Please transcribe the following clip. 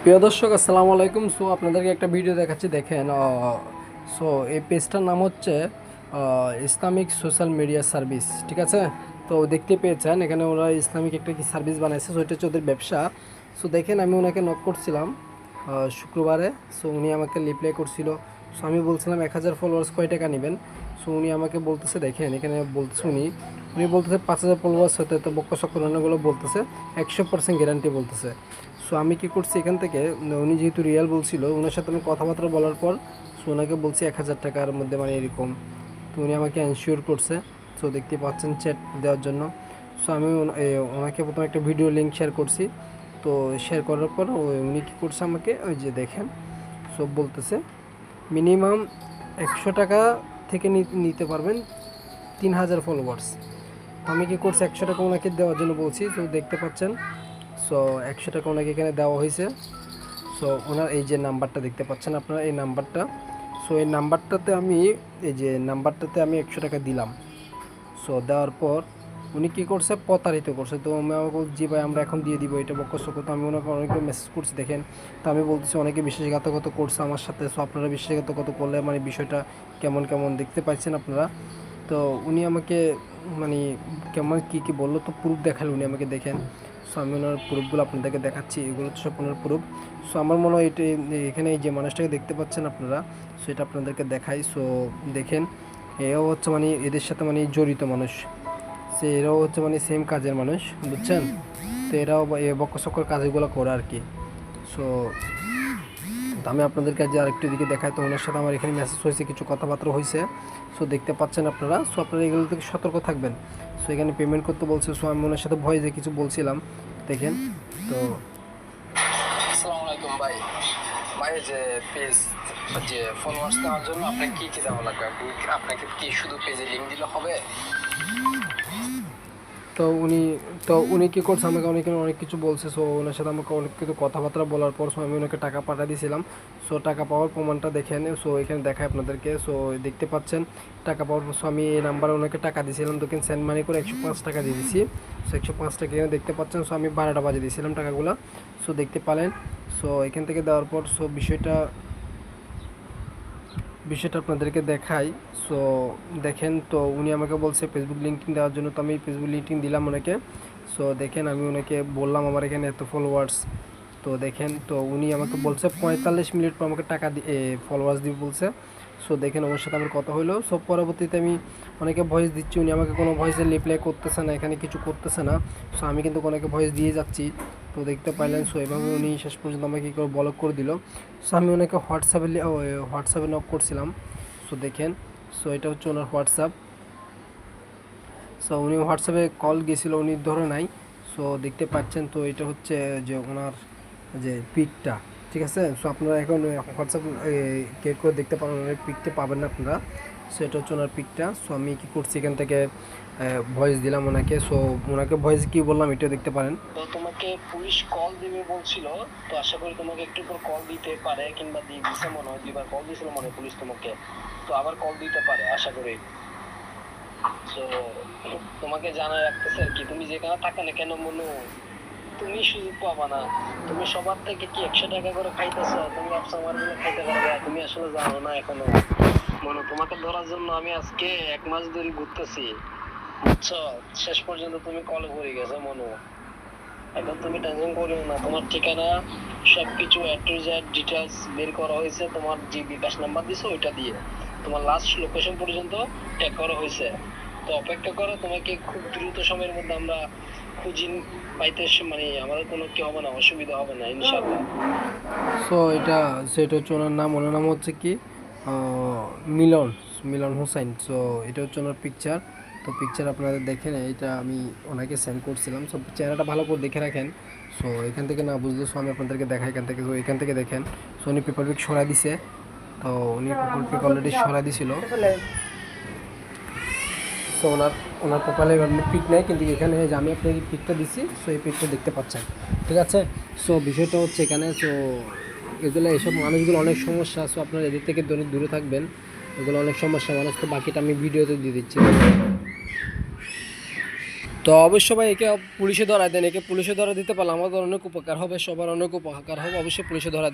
প্রিয় দর্শক, আসসালামু আলাইকুম। সো, আপনাদেরকে একটা ভিডিও দেখাচ্ছি, দেখেন সো, এই পেজটার নাম হচ্ছে ইসলামিক সোশ্যাল মিডিয়া সার্ভিস, ঠিক আছে? তো, দেখতে পেয়েছেন, এখানে ওরা ইসলামিক একটা কি সার্ভিস বানাইছে, সো, এটা হচ্ছে ওদের ব্যবসা। সো, দেখেন, আমি ওনাকে নক করছিলাম শুক্রবারে। সো, উনি আমাকে রিপ্লাই করছিল। সো, আমি বলছিলাম, এক হাজার ফলোয়ার্স কয় টাকা নেবেন? সো, উনি আমাকে বলতেছে, দেখেন, এখানে বলতেছে উনি উনি বলতেছে, পাঁচ হাজার ফলোয়ার্স হতে তো বক্ক চক্র অন্যগুলো বলতেছে, একশো পার্সেন্ট গ্যারান্টি বলতেছে। সো আমি কি করছি এখান থেকে, উনি যেহেতু রিয়াল বলছিল ওনার সাথে আমি কথাবার্তা বলার পর সো ওনাকে বলছি এক হাজার টাকার মধ্যে মানে এরকম। তো উনি আমাকে এনশিওর করছে সো দেখতে পাচ্ছেন চ্যাট দেওয়ার জন্য। সো আমি ওনাকে প্রথমে একটা ভিডিও লিঙ্ক শেয়ার করছি। তো শেয়ার করার পর উনি কী করছে আমাকে, ওই যে দেখেন সো বলতেছে মিনিমাম একশো টাকা থেকে নিতে পারবেন তিন হাজার ফলোয়ার্স আমি কি করছি, একশো টাকা ওনাকে দেওয়ার জন্য বলছি, তো দেখতে পাচ্ছেন। সো একশো টাকা ওনাকে এখানে দেওয়া হয়েছে। সো ওনার এই যে নাম্বারটা দেখতে পাচ্ছেন আপনারা, এই নাম্বারটা। সো এই নাম্বারটাতে আমি, এই যে নাম্বারটাতে আমি একশো টাকা দিলাম। সো দেওয়ার পর উনি কী করছে, প্রতারিত করছে। তো আমি আমাকে জি ভাই, আমরা এখন দিয়ে দিব, এটা বক্কসক তো আমি ওনাকে অনেকে মেসেজ করছি, দেখেন। তো আমি বলতেছি, অনেকে বিশ্বাসঘাতকতা করছে আমার সাথে। সো আপনারা বিশ্বাসঘাতকতা করলে মানে বিষয়টা কেমন কেমন দেখতে পাচ্ছেন আপনারা? তো উনি আমাকে মানে কেমন কী কী বলল তো প্রুফ দেখাল উনি আমাকে দেখেন সো আমি ওনার প্রুফগুলো আপনাদেরকে দেখাচ্ছি, এগুলো তো সব ওনার প্রুফ সো আমার মনে হয় এটা, এখানে এই যে মানুষটাকে দেখতে পাচ্ছেন আপনারা সো এটা আপনাদেরকে দেখাই। সো দেখেন এও হচ্ছে মানে এদের সাথে মানে জড়িত মানুষ। সে এরাও হচ্ছে মানে সেম কাজের মানুষ, বুঝছেন? তো এরাও এ বক্কসকর কাজগুলো করে আর কি। সো তো আমি আপনাদের কাছে আরেকটু দিকে দেখাই। তো ওনার সাথে আমার এখানে মেসেজ হয়েছে, কিছু কথাবার্তা হয়েছে। সো দেখতে পাচ্ছেন আপনারা। সো আপনারা এগুলো থেকে সতর্ক থাকবেন। সো এখানে পেমেন্ট করতে বলছে। সো আমি ওনার সাথে ভয়েসে কিছু বলছিলাম, দেখেন। তো আসসালামু আলাইকুম ভাই। ভাই যে পেজ যে ফলোয়ার্স দেওয়ার জন্য আপনাকে কি কি দেওয়া লাগবে? আপনাকে কি শুধু পেজে লিঙ্ক দিলে হবে? তো উনি তো উনি কী করছে? আমাকে অনেক অনেক কিছু বলছে। সো ওনার সাথে আমাকে অনেক কিছু কথাবার্তা বলার পর সো আমি ওনাকে টাকা পাঠিয়ে দিয়েছিলাম। সো টাকা পাওয়ার প্রমাণটা দেখে দেখেন সো এখানে দেখায় আপনাদেরকে। সো দেখতে পাচ্ছেন, টাকা পাওয়ার সো আমি এই নাম্বারে ওনাকে টাকা দিয়েছিলাম। তো কিন্তু সেন্ড মানি করে একশো পাঁচ টাকা দিয়ে দিয়েছি। সো একশো পাঁচ টাকা এখানে দেখতে পাচ্ছেন সো আমি বারোটা বাজে দিয়েছিলাম টাকাগুলো। সো দেখতে পালেন। সো এখান থেকে দেওয়ার পর সো বিষয়টা বিষয়টা আপনাদেরকে দেখাই। সো দেখেন তো উনি আমাকে বলছে ফেসবুক লিঙ্কিং দেওয়ার জন্য, তো আমি ফেসবুক লিঙ্কিং দিলাম ওনাকে। সো দেখেন আমি ওনাকে বললাম আমার এখানে এত ফলোয়ার্স তো দেখেন তো উনি আমাকে বলছে পঁয়তাল্লিশ মিনিট পর আমাকে টাকা দিয়ে ফলোয়ার্স দিবে বলছে। সো দেখেন ওনার সাথে আমার কথা হলো সো পরবর্তীতে আমি অনেকে ভয়েস দিচ্ছি, উনি আমাকে কোনো ভয়েসে রিপ্লাই করতেছে না, এখানে কিছু করতেছে না। সো আমি কিন্তু অনেকে ভয়েস দিয়ে যাচ্ছি। তো দেখতে পাইলেন সো এভাবে উনি শেষ পর্যন্ত আমাকে কী করে ব্লক করে দিল। সো আমি ওনাকে হোয়াটসঅ্যাপে হোয়াটসঅ্যাপে নক করছিলাম। সো দেখেন সো এটা হচ্ছে ওনার হোয়াটসঅ্যাপ সো উনি হোয়াটসঅ্যাপে কল গেছিল, উনি ধরে নাই। সো দেখতে পাচ্ছেন তো এটা হচ্ছে যে ওনার যে পিকটা, ঠিক আছে? সো আপনারা এখন হোয়াটসঅ্যাপ কেক করে দেখতে পাবেন পিকটা পাবেন না আপনারা। সো এটা হচ্ছে ওনার পিকটা। সো আমি কী করছি এখান থেকে ভয়েস দিলাম ওনাকে। সো ওনাকে ভয়েস কী বললাম এটা দেখতে পারেন। তোমাকে পুলিশ কল দিবে বলছিল। তো আশা করি তোমাকে একটু পর কল দিতে পারে কিংবা দিয়ে দিছে মনে হয়, দুইবার কল দিয়েছিল মনে হয় পুলিশ তোমাকে। তো আবার কল দিতে পারে, আশা করি। তো তোমাকে জানাই রাখতেছে আর কি, তুমি যেখানে টাকা না কেন মনে? তুমি সুযোগ পাবা না। তুমি সবার থেকে কি একশো টাকা করে খাইতেছো? তুমি ভাবছ আমার খাইতে পারবে, তুমি আসলে জানো না এখনও। মনে তোমাকে ধরার জন্য আমি আজকে এক মাস ধরে ঘুরতেছি। বুঝছ? শেষ পর্যন্ত তুমি কল করে গেছো মনে। এখন তুমি টেনশন করিও না। তোমার ঠিকানা, সবকিছু এ ডিটেলস বের করা হয়েছে। তোমার যে বিকাশ নাম্বার দিছো, ওইটা দিয়ে। তোমার লাস্ট লোকেশন পর্যন্ত ট্যাগ করা হয়েছে। তো অপেক্ষা করো, তোমাকে খুব দ্রুত সময়ের মধ্যে আমরা খুঁজি পাইতে মানে আমাদের কোনো কি হবে না, অসুবিধা হবে না, ইনশাআল্লাহ। সো এটা সেটা হচ্ছে ওনার নাম ওনার নাম হচ্ছে কি? মিলন মিলন হুসাইন। সো এটা হচ্ছে ওনার পিকচার তো পিকচার আপনারা দেখেন এটা আমি ওনাকে সেন্ড করছিলাম। সো চেহারাটা ভালো করে দেখে রাখেন। সো এখান থেকে না বুঝলে সো আমি আপনাদেরকে দেখাই এখান থেকে। এখান থেকে দেখেন সো উনি পেপার পিক সরাই দিছে। তো উনি পেপার পিক অলরেডি সরাই দিছিল। সো ওনার ওনার প্রোফাইলে পিক নেই, কিন্তু এখানে যে আমি আপনাকে পিকটা দিছি সো এই পিকটা দেখতে পাচ্ছেন। ঠিক আছে? সো বিষয়টা হচ্ছে এখানে সো এগুলো এসব মানুষগুলো অনেক সমস্যা আছে, আপনারা এদের থেকে দূরে দূরে থাকবেন। এগুলো অনেক সমস্যা, মানুষ তো বাকিটা আমি ভিডিওতে দিয়ে দিচ্ছি। তো অবশ্য ভাই, একে পুলিশে ধরা দেন, একে পুলিশে ধরা দিতে পারলে আমাদের অনেক উপকার হবে, সবার অনেক উপকার হবে, অবশ্যই পুলিশে ধরা